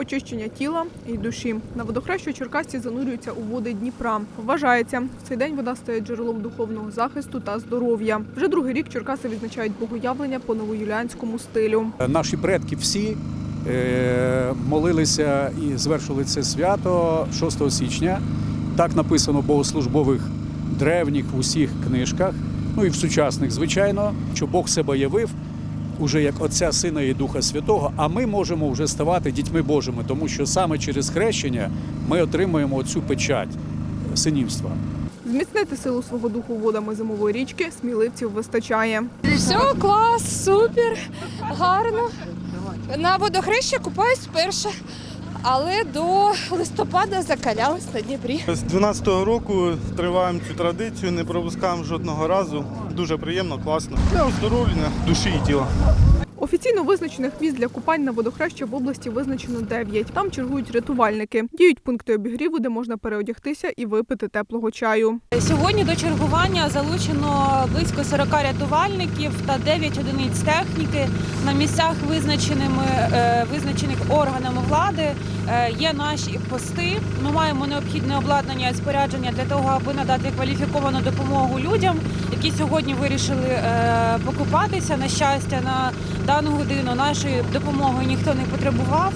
очищення тіла і душі. На водохрещу черкасці занурюються у води Дніпра. Вважається, в цей день вода стає джерелом духовного захисту та здоров'я. Вже другий рік Черкаси відзначають богоявлення по новоюліанському стилю. Наші предки всі е, молилися і звершили це свято 6 січня. Так написано в богослужбових древніх в усіх книжках, ну і в сучасних, звичайно, що Бог себе явив уже як Отця, Сина і Духа Святого, а ми можемо вже ставати дітьми Божими, тому що саме через хрещення ми отримуємо цю печать синівства. Зміцнити силу свого духу водами зимової річки сміливців вистачає. Все, клас, супер, гарно. На водохреща купаюсь вперше, але до листопада закалялись на Дніпрі. З 12-го року триваємо цю традицію, не пропускаємо жодного разу. Дуже приємно, класно. Для оздоровлення душі і тіла. Офіційно визначених місць для купань на водохреща в області визначено 9. Там чергують рятувальники. Діють пункти обігріву, де можна переодягтися і випити теплого чаю. Сьогодні до чергування залучено близько 40 рятувальників та 9 одиниць техніки. На місцях визначеними е, визначених органами влади є наші пости. Ми маємо необхідне обладнання і спорядження для того, аби надати кваліфіковану допомогу людям, які сьогодні вирішили е, покупатися. На щастя, на дану годину нашої допомоги ніхто не потребував.